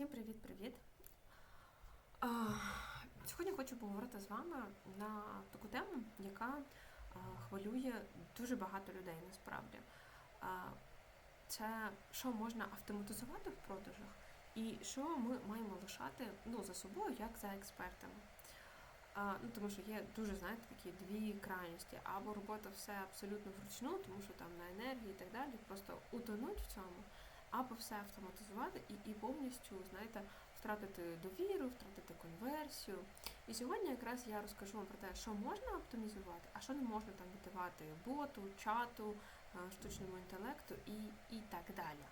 Всім привіт-привіт! Сьогодні хочу поговорити з вами на таку тему, яка хвилює дуже багато людей насправді. Це що можна автоматизувати в продажах, і що ми маємо лишати ну, за собою, як за експертами. Ну, Тому що є дуже, знаєте, такі дві крайності. Або робота все абсолютно вручну, тому що там на енергії і так далі, просто утонуть в цьому або все автоматизувати і і повністю, знаєте, втратити довіру, втратити конверсію. І сьогодні якраз я розкажу вам про те, що можна оптимізувати, а що не можна там віддавати боту, чату, е, штучному інтелекту і, і так далі.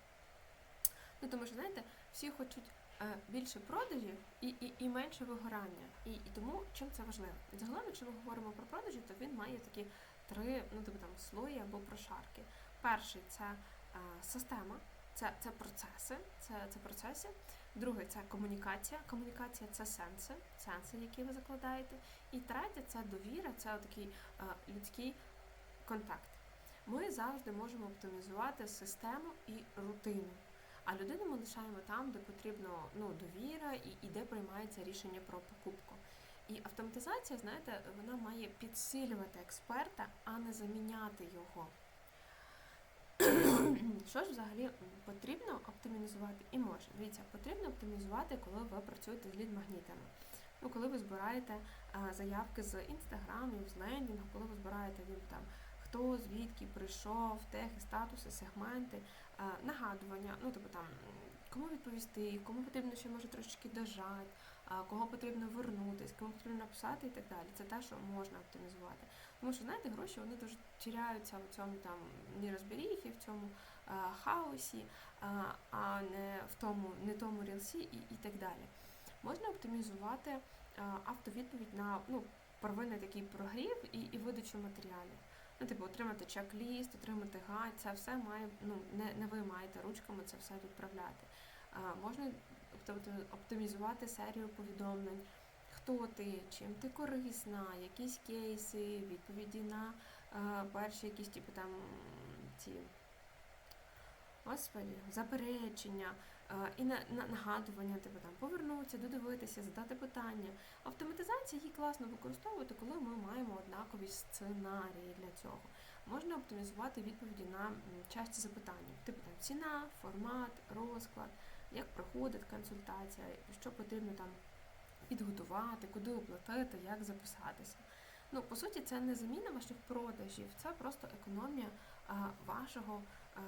Ну, тому що, знаєте, всі хочуть е, більше продажів і і, і менше вигорання. І і тому чим це важливо? Загалом, якщо ми говоримо про продажі, то він має такі три ну, типу, там, слої або прошарки. Перший це е, система це це процеси, це це процеси. Друге це комунікація. Комунікація це сенси, сенси, які ви закладаєте. І третє це довіра, це такий е, людський контакт. Ми завжди можемо оптимізувати систему і рутину. А людину ми лишаємо там, де потрібно ну, довіра і, і де приймається рішення про покупку. І автоматизація, знаєте, вона має підсилювати експерта, а не заміняти його. Що ж взагалі потрібно оптимізувати і можна? Дивіться, потрібно оптимізувати, коли ви працюєте з лід-магнітами. Ну, коли ви збираєте заявки з інстаграмів, з лендінгу, коли ви збираєте він там хто звідки прийшов, техи, статуси, сегменти, нагадування, ну тобто там кому відповісти, кому потрібно ще може трошечки дожати, кого потрібно вернутись, кому потрібно написати і так далі. Це те, що можна оптимізувати. Тому що, знаєте, гроші вони дуже тіряються в цьому там нерозберіхі, в цьому а, хаосі, а, а не в тому, не тому рілсі і, і так далі. Можна оптимізувати а, автовідповідь на ну, первинний такий прогрів і, і видачу матеріалів. Ну, типу, отримати чек-ліст, отримати гайд, це все має, ну, не, не ви маєте ручками це все відправляти. А, Можна оптимізувати серію повідомлень хто ти, чим ти корисна, якісь кейси, відповіді на е, перші якісь типу там ці господи, заперечення е, і на, на нагадування, типу там повернутися, додивитися, задати питання. Автоматизація її класно використовувати, коли ми маємо однакові сценарії для цього. Можна оптимізувати відповіді на часті запитання, типу там ціна, формат, розклад, як проходить консультація, що потрібно там підготувати, куди оплатити, як записатися. Ну, по суті, це не заміна ваших продажів, це просто економія а, вашого а,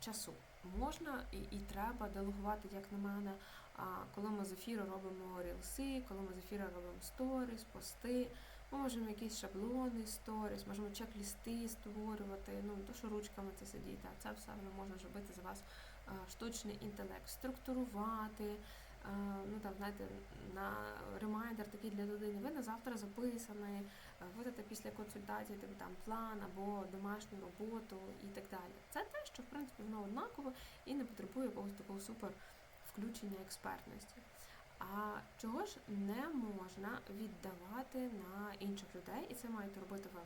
часу. Можна і і треба делегувати, як на мене, а, коли ми з ефіру робимо рілси, коли ми з ефіру робимо сторіс, пости. Ми можемо якісь шаблони, сторіс, можемо чек-лісти створювати, ну то що ручками це сидіти, а це все можна зробити за вас штучний інтелект, структурувати ну там, знаєте, на ремайдер такий для людини, ви на завтра записаний, видати після консультації типу, там план або домашню роботу і так далі. Це те, що в принципі воно однаково і не потребує якогось такого супер включення експертності. А чого ж не можна віддавати на інших людей, і це маєте робити ви?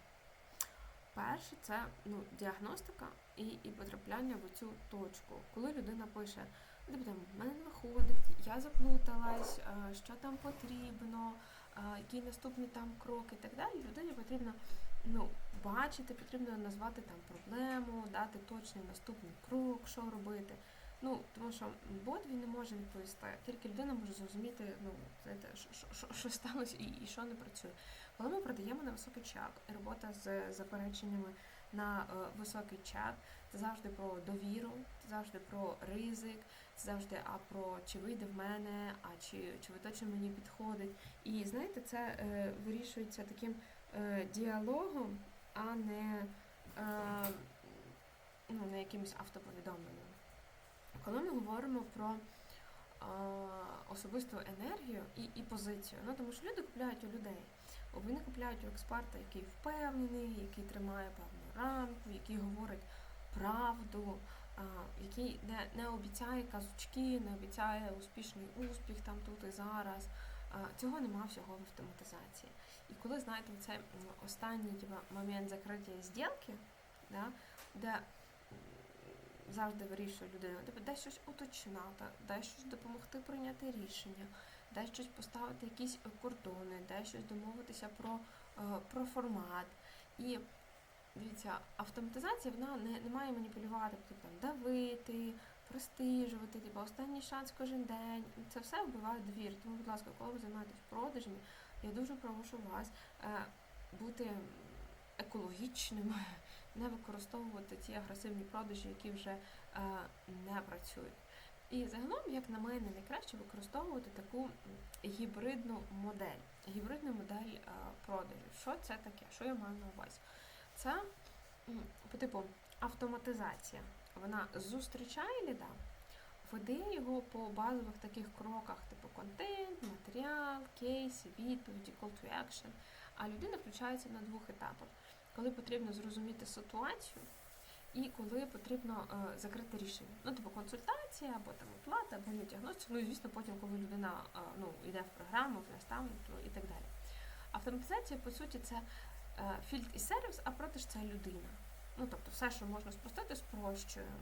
Перше, це ну, діагностика і і потрапляння в цю точку. Коли людина пише, там, в мене не виходить, я заплуталась, що там потрібно, який наступний там крок і так далі, людині потрібно ну, бачити, потрібно назвати там проблему, дати точний наступний крок, що робити. Ну, тому що бот він не може відповісти, тільки людина може зрозуміти, ну, знаєте, що, що, що сталося і, і що не працює. Коли ми продаємо на високий чат, робота з запереченнями на е, високий чат, це завжди про довіру, це завжди про ризик, це завжди а про чи вийде в мене, а чи чи ви точно мені підходить. І знаєте, це е, вирішується таким е, діалогом, а не е, ну, не якимось автоповідомленням. Коли ми говоримо про особисту енергію і і позицію, ну тому що люди купляють у людей. Вони купляють у експерта, який впевнений, який тримає певну рамку, який говорить правду, який не не обіцяє казочки, не обіцяє успішний успіх там тут і зараз. Цього нема всього в автоматизації. І коли, знаєте, цей останній типу, момент закриття зділки, да, де завжди вирішує людина. Тобто де щось уточнати, де щось допомогти прийняти рішення, де щось поставити якісь кордони, де щось домовитися про, е, про формат. І дивіться, автоматизація вона не, не має маніпулювати, тобто давити, простижувати, типу, останній шанс кожен день. Це все вбиває довір. Тому, будь ласка, коли ви займаєтесь продажами, я дуже прошу вас е, бути екологічним, не використовувати ті агресивні продажі, які вже е, не працюють. І загалом, як на мене, найкраще використовувати таку гібридну модель. Гібридну модель продажів. Що це таке? Що я маю на увазі? Це по типу автоматизація. Вона зустрічає ліда, веде його по базових таких кроках, типу контент, матеріал, кейси, відповіді, call to action. А людина включається на двох етапах, коли потрібно зрозуміти ситуацію. І коли потрібно е, закрити рішення. Ну, типу консультація, або там оплата, або не діагностика. Ну і звісно, потім, коли людина е, ну, йде в програму, в наставництво і так далі. Автоматизація, по суті, це е, фільд і сервіс, а продаж це людина. Ну, тобто, все, що можна спростити, спрощуємо.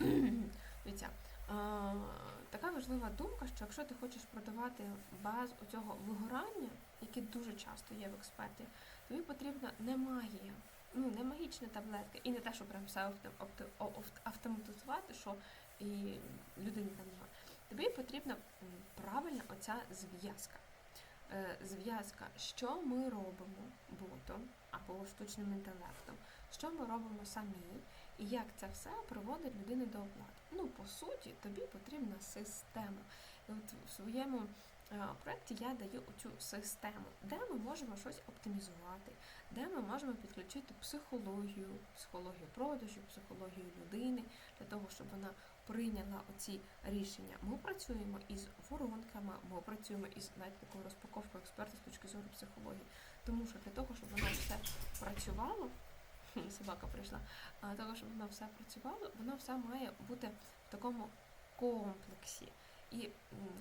Дивіться, е, така важлива думка, що якщо ти хочеш продавати без цього вигорання, яке дуже часто є в експертів, тобі потрібна не магія, ну не магічна таблетка, і не те, що прям все авто- авто- авто- автоматизувати, що і людині там нема. Тобі потрібна правильна оця зв'язка. Е, Зв'язка, що ми робимо ботом або штучним інтелектом, що ми робимо самі, і як це все приводить людину до оплати. Ну, по суті, тобі потрібна система. І от в своєму проєкті я даю оцю систему, де ми можемо щось оптимізувати, де ми можемо підключити психологію, психологію продажу, психологію людини для того, щоб вона прийняла оці рішення. Ми працюємо із воронками, ми працюємо із навіть такою розпаковкою експерта з точки зору психології. Тому що для того, щоб воно все працювало, собака прийшла, для того, щоб воно все працювало, воно все має бути в такому комплексі. І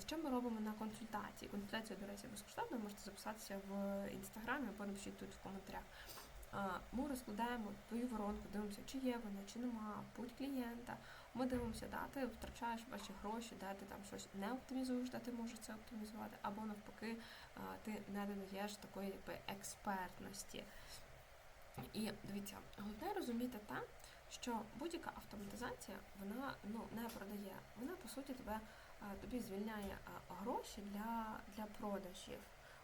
що ми робимо на консультації? Консультація, до речі, безкоштовна, можете записатися в інстаграмі або напишіть тут в коментарях. Ми розкладаємо твою воронку, дивимося, чи є вона, чи нема, путь клієнта. Ми дивимося, да, ти втрачаєш ваші гроші, де ти там щось не оптимізуєш, де ти можеш це оптимізувати, або навпаки, ти не додаєш такої якби експертності. І дивіться, головне розуміти те, що будь-яка автоматизація вона ну не продає. Вона по суті тебе тобі звільняє гроші для, для продажів.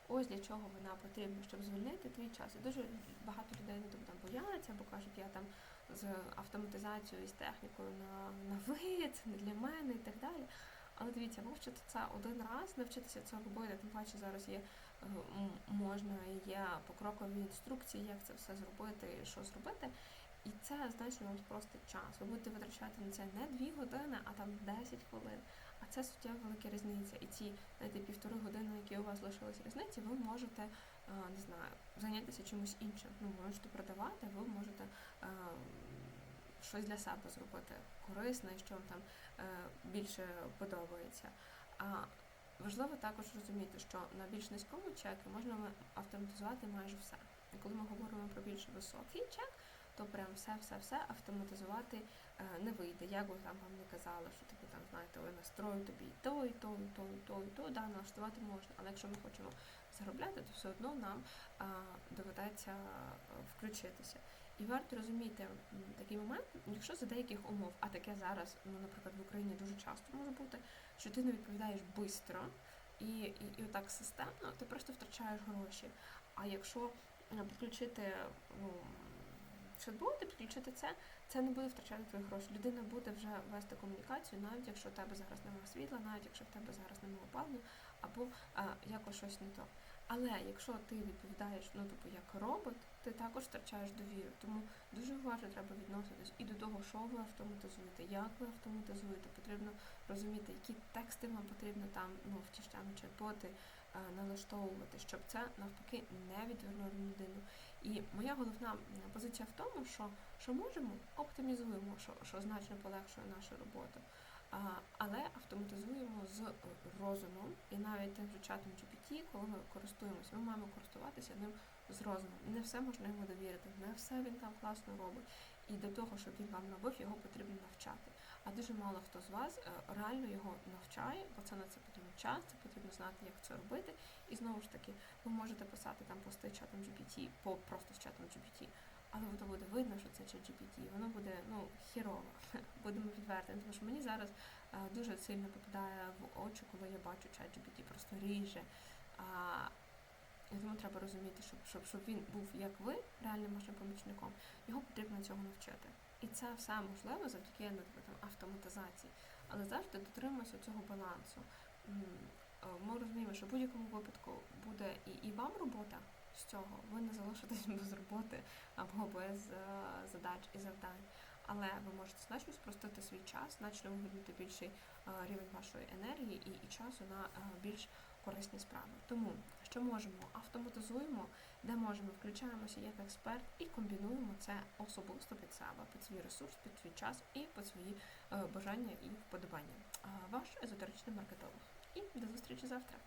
Ось для чого вона потрібна, щоб звільнити твій час. І дуже багато людей ну, там бояться, бо кажуть, я там з автоматизацією з технікою на, на ви, це не для мене і так далі. Але дивіться, вивчити це один раз, навчитися це робити, тим паче зараз є е, можна, є покрокові інструкції, як це все зробити, що зробити. І це значно вам спростить час. Ви будете витрачати на це не 2 години, а там 10 хвилин. А це суттєво велика різниця. І ці знаєте, півтори години, які у вас лишились різниці, ви можете не знаю, зайнятися чимось іншим. Ну, ви можете продавати, ви можете а, щось для себе зробити корисне, що вам там е, більше подобається. А важливо також розуміти, що на більш низькому чеку можна автоматизувати майже все. І коли ми говоримо про більш високий чек, то прям все-все-все автоматизувати е, не вийде. Як ви там вам не казали, що типу там знаєте, ви настрою тобі і то, і то, і то, і то, і то, да, налаштувати можна. Але якщо ми хочемо заробляти, то все одно нам а, доведеться е, включитися. І варто розуміти такий момент, якщо за деяких умов, а таке зараз, ну, наприклад, в Україні дуже часто може бути, що ти не відповідаєш швидко і, і, і отак системно, ти просто втрачаєш гроші. А якщо е, підключити ну, чат-боти, підключити це, це не буде втрачати твої гроші. Людина буде вже вести комунікацію, навіть якщо в тебе зараз немає світла, навіть якщо в тебе зараз немає опалення, або а, якось щось не то. Але якщо ти відповідаєш, ну типу як робот, ти також втрачаєш довіру. Тому дуже уважно треба відноситись і до того, що ви автоматизуєте, як ви автоматизуєте. Потрібно розуміти, які тексти вам потрібно там, ну в ті ж там чат-боти налаштовувати, щоб це навпаки не відвернуло людину. І моя головна позиція в тому, що, що можемо, оптимізуємо, що, що значно полегшує нашу роботу. А, але автоматизуємо з е, розумом і навіть тим же чатом GPT, коли ми користуємося, ми маємо користуватися ним з розумом. Не все можна йому довірити, не все він там класно робить. і до того, щоб він вам робив, його потрібно навчати. А дуже мало хто з вас е, реально його навчає, бо це на це потрібен час, це потрібно знати, як це робити. І знову ж таки, ви можете писати там пости чатом GPT, по просто з чатом GPT, але воно буде видно, що це чат GPT, воно буде ну хірово. Будемо відвертими, тому що мені зараз е, дуже сильно попадає в очі, коли я бачу чат GPT, просто ріже. Тому треба розуміти, щоб, щоб, щоб він був як ви, реальним вашим помічником, його потрібно цього навчити. І це все можливо завдяки наприклад, автоматизації. Але завжди дотримуємося цього балансу. Е, Ми розуміємо, що в будь-якому випадку буде і, і вам робота з цього, ви не залишитесь без роботи або без е, задач і завдань. Але ви можете значно спростити свій час, значно вивільнити більший е, рівень вашої енергії і, і часу на більш корисні справи. Тому що можемо, автоматизуємо, де можемо, включаємося як експерт і комбінуємо це особисто під себе, під свій ресурс, під свій час і під свої е, бажання і вподобання. Е, Ваш езотеричний маркетолог. І до зустрічі завтра.